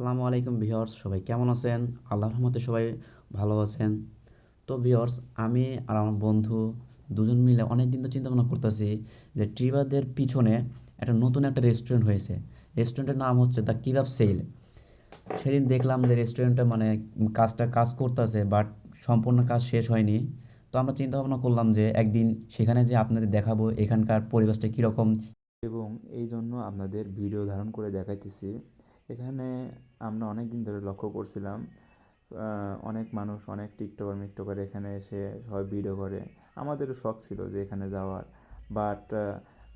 আসসালামু আলাইকুম ভিউয়ার্স, সবাই কেমন আছেন? আল্লাহর রহমতে সবাই ভালো আছেন। তো ভিউয়ার্স, আমি আর আমার বন্ধু দুজন মিলে অনেক দিন তো চিন্তা ভাবনা করতেছি যে ট্রিবাদের পিছনে একটা নতুন একটা রেস্টুরেন্ট হয়েছে। রেস্টুরেন্টের নাম হচ্ছে দ্য কিবাব সেল সেদিন দেখলাম যে রেস্টুরেন্টটা মানে কাজটা কাজ করতেছে বাট সম্পূর্ণ কাজ শেষ হয়নি। তো আমরা চিন্তা ভাবনা করলাম যে একদিন সেখানে যে আপনাদের দেখাবো এখানকার পরিবেশটা কীরকম। এবং এই জন্য আপনাদের ভিডিও ধারণ করে দেখাইতেছি। এখানে আমরা অনেক দিন ধরে লক্ষ্য করছিলাম অনেক মানুষ অনেক টিকটকার মিকটকার এখানে এসে সবাই ভিডিও করে। আমাদেরও শখ ছিল যে এখানে যাওয়ার বাট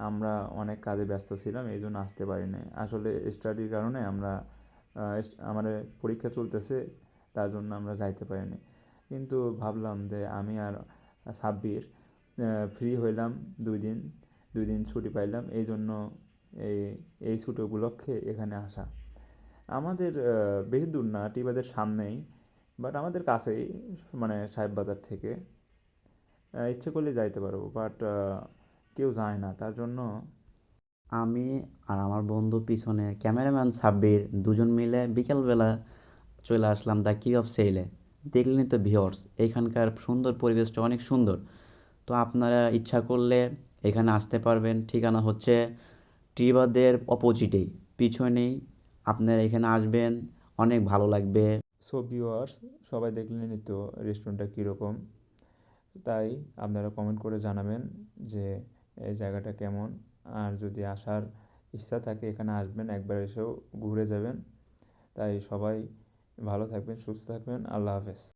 আমরা অনেক কাজে ব্যস্ত ছিলাম, এই জন্য আসতে পারিনি। আসলে স্টাডির কারণে আমরা আমাদের পরীক্ষা চলতেছে, তার জন্য আমরা যাইতে পারিনি। কিন্তু ভাবলাম যে আমি আর সাব্বির ফ্রি হইলাম দুই দিন দুই দিন ছুটি পাইলাম, এই জন্য এই এই ছুটি উপলক্ষে এখানে আসা। আমাদের বেশি দূর না, টিবাদের সামনেই বাট আমাদের কাছেই মানে সাহেব বাজার থেকে। ইচ্ছে করলে যাইতে পারব বাট কেউ যায় না, তার জন্য আমি আর আমার বন্ধু পিছনে ক্যামেরাম্যান সাব্বির দুজন মিলে বিকেলবেলা চলে আসলাম দ্য কি অফ সেইলে। দেখলেন তো ভিওর্স এখানকার সুন্দর পরিবেশটা অনেক সুন্দর। তো আপনারা ইচ্ছা করলে এখানে আসতে পারবেন, ঠিকানা হচ্ছে টিবাদের অপোজিটেই পিছনেই আপনারা এখানে আসবেন, অনেক ভালো লাগবে। সো ভিউয়ার্স সবাই দেখলেনই তো রেস্টুরেন্টটা কীরকম? তাই আপনারা কমেন্ট করে জানাবেন যে এই জায়গাটা কেমন। আর যদি আসার ইচ্ছা থাকে, এখানে আসবেন, একবার এসেও ঘুরে যাবেন। তাই সবাই ভালো থাকবেন, সুস্থ থাকবেন। আল্লাহ হাফেজ।